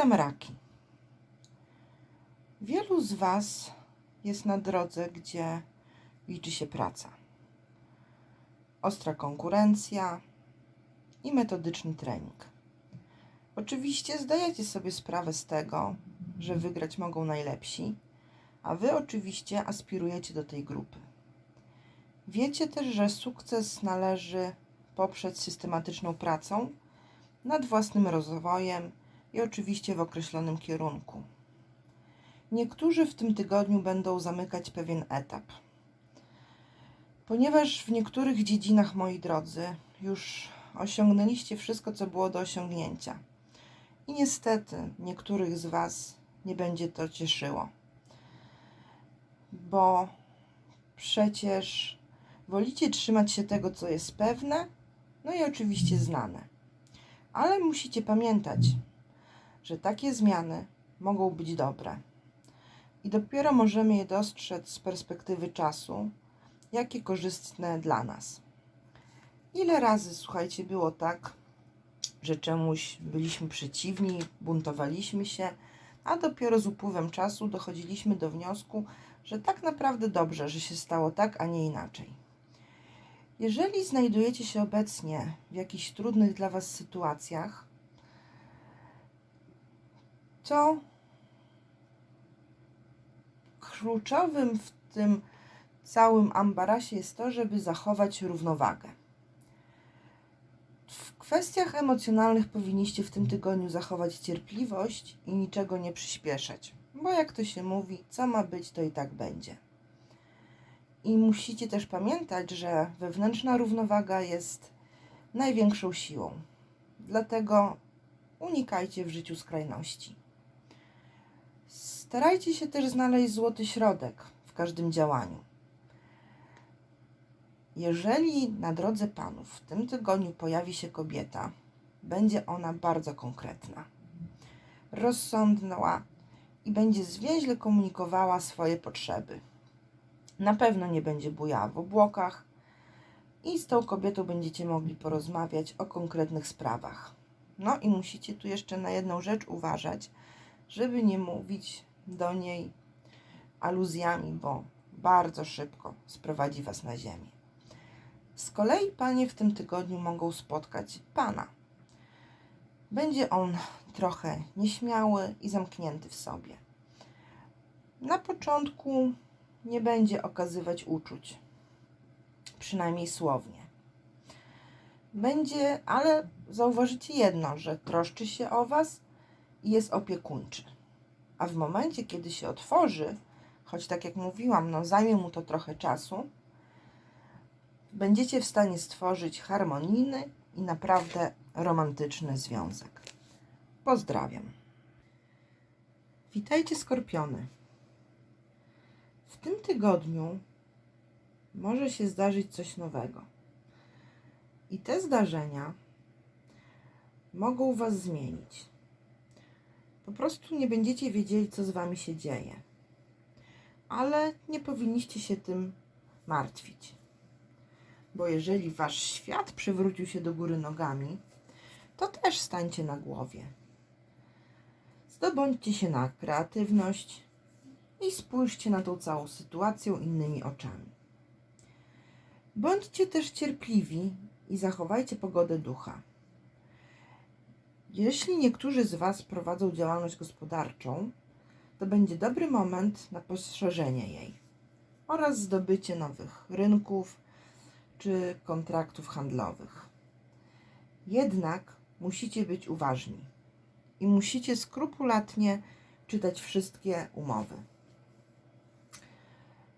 Witam raki. Wielu z Was jest na drodze, gdzie liczy się praca. Ostra konkurencja i metodyczny trening. Oczywiście zdajecie sobie sprawę z tego, że wygrać mogą najlepsi, a Wy oczywiście aspirujecie do tej grupy. Wiecie też, że sukces należy poprzeć systematyczną pracą nad własnym rozwojem i oczywiście w określonym kierunku. Niektórzy w tym tygodniu będą zamykać pewien etap. Ponieważ w niektórych dziedzinach, moi drodzy, już osiągnęliście wszystko, co było do osiągnięcia. I niestety niektórych z Was nie będzie to cieszyło. Bo przecież wolicie trzymać się tego, co jest pewne, no i oczywiście znane. Ale musicie pamiętać, że takie zmiany mogą być dobre. I dopiero możemy je dostrzec z perspektywy czasu, jakie korzystne dla nas. Ile razy, słuchajcie, było tak, że czemuś byliśmy przeciwni, buntowaliśmy się, a dopiero z upływem czasu dochodziliśmy do wniosku, że tak naprawdę dobrze, że się stało tak, a nie inaczej. Jeżeli znajdujecie się obecnie w jakichś trudnych dla Was sytuacjach, to kluczowym w tym całym ambarasie jest to, żeby zachować równowagę. W kwestiach emocjonalnych powinniście w tym tygodniu zachować cierpliwość i niczego nie przyspieszać, bo jak to się mówi, co ma być, to i tak będzie. I musicie też pamiętać, że wewnętrzna równowaga jest największą siłą. Dlatego unikajcie w życiu skrajności. Starajcie się też znaleźć złoty środek w każdym działaniu. Jeżeli na drodze panów w tym tygodniu pojawi się kobieta, będzie ona bardzo konkretna, rozsądna i będzie zwięźle komunikowała swoje potrzeby. Na pewno nie będzie bujała w obłokach i z tą kobietą będziecie mogli porozmawiać o konkretnych sprawach. No i musicie tu jeszcze na jedną rzecz uważać, żeby nie mówić do niej aluzjami, bo bardzo szybko sprowadzi Was na ziemię. Z kolei panie w tym tygodniu mogą spotkać pana. Będzie on trochę nieśmiały i zamknięty w sobie. Na początku nie będzie okazywać uczuć, przynajmniej słownie. Będzie, ale zauważycie jedno, że troszczy się o Was i jest opiekuńczy. A w momencie, kiedy się otworzy, choć tak jak mówiłam, no zajmie mu to trochę czasu, będziecie w stanie stworzyć harmonijny i naprawdę romantyczny związek. Pozdrawiam. Witajcie skorpiony. W tym tygodniu może się zdarzyć coś nowego. I te zdarzenia mogą Was zmienić. Po prostu nie będziecie wiedzieli, co z Wami się dzieje. Ale nie powinniście się tym martwić. Bo jeżeli Wasz świat przewrócił się do góry nogami, to też stańcie na głowie. Zdobądźcie się na kreatywność i spójrzcie na tą całą sytuację innymi oczami. Bądźcie też cierpliwi i zachowajcie pogodę ducha. Jeśli niektórzy z Was prowadzą działalność gospodarczą, to będzie dobry moment na poszerzenie jej oraz zdobycie nowych rynków czy kontraktów handlowych. Jednak musicie być uważni i musicie skrupulatnie czytać wszystkie umowy.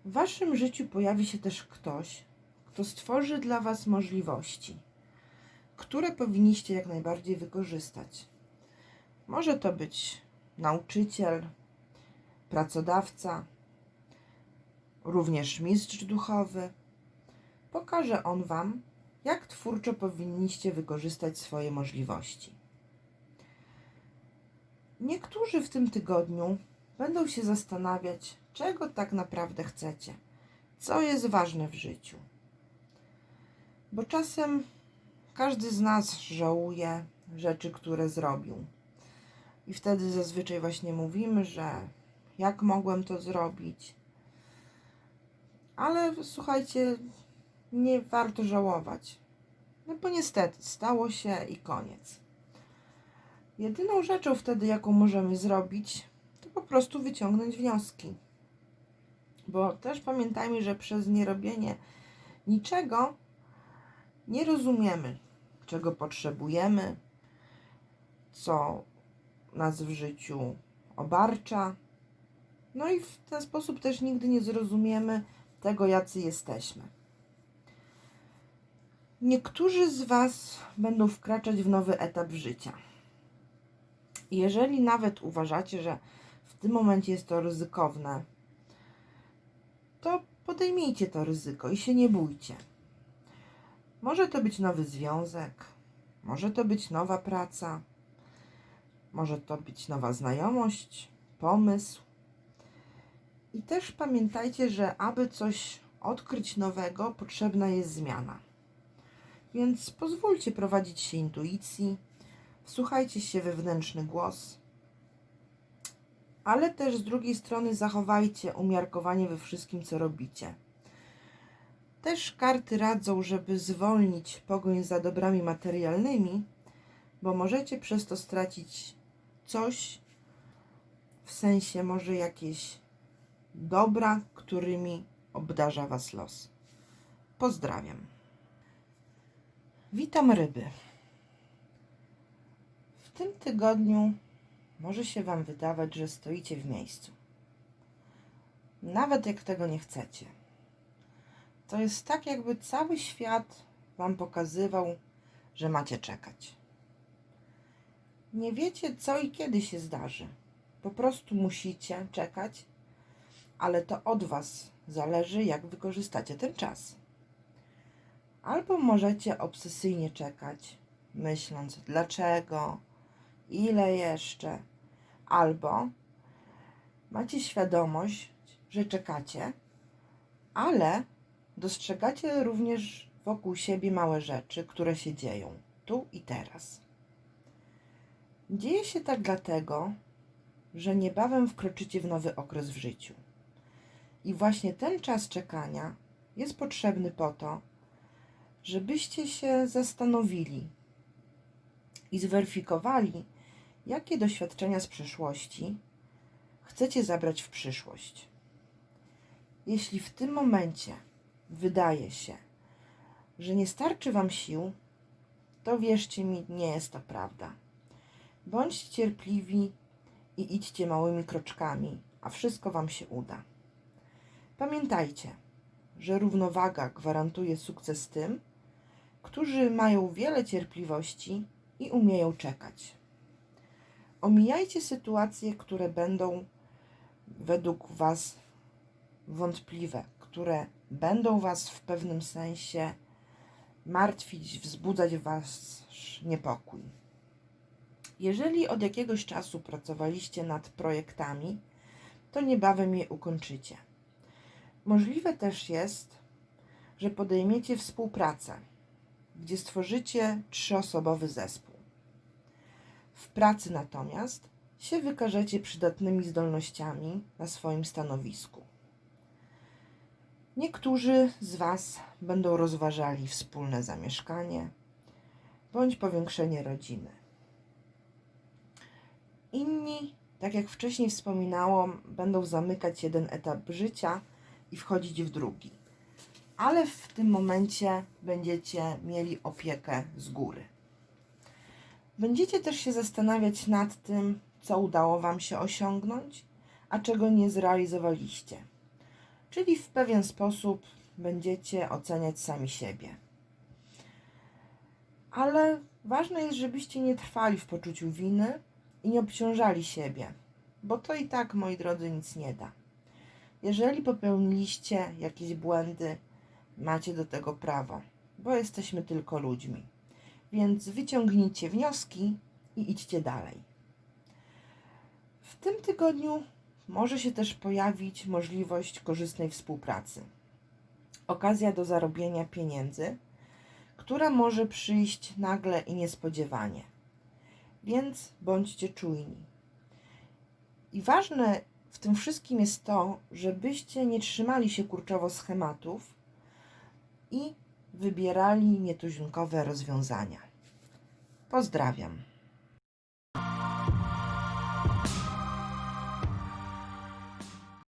W Waszym życiu pojawi się też ktoś, kto stworzy dla Was możliwości które powinniście jak najbardziej wykorzystać. Może to być nauczyciel, pracodawca, również mistrz duchowy. Pokaże on Wam, jak twórczo powinniście wykorzystać swoje możliwości. Niektórzy w tym tygodniu będą się zastanawiać, czego tak naprawdę chcecie, co jest ważne w życiu. Bo czasem każdy z nas żałuje rzeczy, które zrobił. I wtedy zazwyczaj właśnie mówimy, że jak mogłem to zrobić. Ale słuchajcie, nie warto żałować. No bo niestety stało się i koniec. Jedyną rzeczą wtedy, jaką możemy zrobić, to po prostu wyciągnąć wnioski. Bo też pamiętajmy, że przez nierobienie niczego nie rozumiemy, czego potrzebujemy, co nas w życiu obarcza. No i w ten sposób też nigdy nie zrozumiemy tego, jacy jesteśmy. Niektórzy z Was będą wkraczać w nowy etap życia. Jeżeli nawet uważacie, że w tym momencie jest to ryzykowne, to podejmijcie to ryzyko i się nie bójcie. Może to być nowy związek, może to być nowa praca, może to być nowa znajomość, pomysł. I też pamiętajcie, że aby coś odkryć nowego, potrzebna jest zmiana. Więc pozwólcie prowadzić się intuicji, wsłuchajcie się we wewnętrzny głos, ale też z drugiej strony zachowajcie umiarkowanie we wszystkim, co robicie. Też karty radzą, żeby zwolnić pogoń za dobrami materialnymi, bo możecie przez to stracić coś, w sensie może jakieś dobra, którymi obdarza Was los. Pozdrawiam. Witam ryby. W tym tygodniu może się Wam wydawać, że stoicie w miejscu. Nawet jak tego nie chcecie. To jest tak, jakby cały świat Wam pokazywał, że macie czekać. Nie wiecie, co i kiedy się zdarzy. Po prostu musicie czekać, ale to od Was zależy, jak wykorzystacie ten czas. Albo możecie obsesyjnie czekać, myśląc dlaczego, ile jeszcze, albo macie świadomość, że czekacie, ale dostrzegacie również wokół siebie małe rzeczy, które się dzieją tu i teraz. Dzieje się tak dlatego, że niebawem wkroczycie w nowy okres w życiu. I właśnie ten czas czekania jest potrzebny po to, żebyście się zastanowili i zweryfikowali, jakie doświadczenia z przeszłości chcecie zabrać w przyszłość. Jeśli w tym momencie wydaje się, że nie starczy Wam sił, to wierzcie mi, nie jest to prawda. Bądźcie cierpliwi i idźcie małymi kroczkami, a wszystko Wam się uda. Pamiętajcie, że równowaga gwarantuje sukces tym, którzy mają wiele cierpliwości i umieją czekać. Omijajcie sytuacje, które będą według Was wątpliwe, które będą Was w pewnym sensie martwić, wzbudzać Was niepokój. Jeżeli od jakiegoś czasu pracowaliście nad projektami, to niebawem je ukończycie. Możliwe też jest, że podejmiecie współpracę, gdzie stworzycie trzyosobowy zespół. W pracy natomiast się wykażecie przydatnymi zdolnościami na swoim stanowisku. Niektórzy z Was będą rozważali wspólne zamieszkanie bądź powiększenie rodziny. Inni, tak jak wcześniej wspominałam, będą zamykać jeden etap życia i wchodzić w drugi. Ale w tym momencie będziecie mieli opiekę z góry. Będziecie też się zastanawiać nad tym, co udało Wam się osiągnąć, a czego nie zrealizowaliście. Czyli w pewien sposób będziecie oceniać sami siebie. Ale ważne jest, żebyście nie trwali w poczuciu winy i nie obciążali siebie, bo to i tak, moi drodzy, nic nie da. Jeżeli popełniliście jakieś błędy, macie do tego prawo, bo jesteśmy tylko ludźmi. Więc wyciągnijcie wnioski i idźcie dalej. W tym tygodniu może się też pojawić możliwość korzystnej współpracy. Okazja do zarobienia pieniędzy, która może przyjść nagle i niespodziewanie. Więc bądźcie czujni. I ważne w tym wszystkim jest to, żebyście nie trzymali się kurczowo schematów i wybierali nietuzinkowe rozwiązania. Pozdrawiam.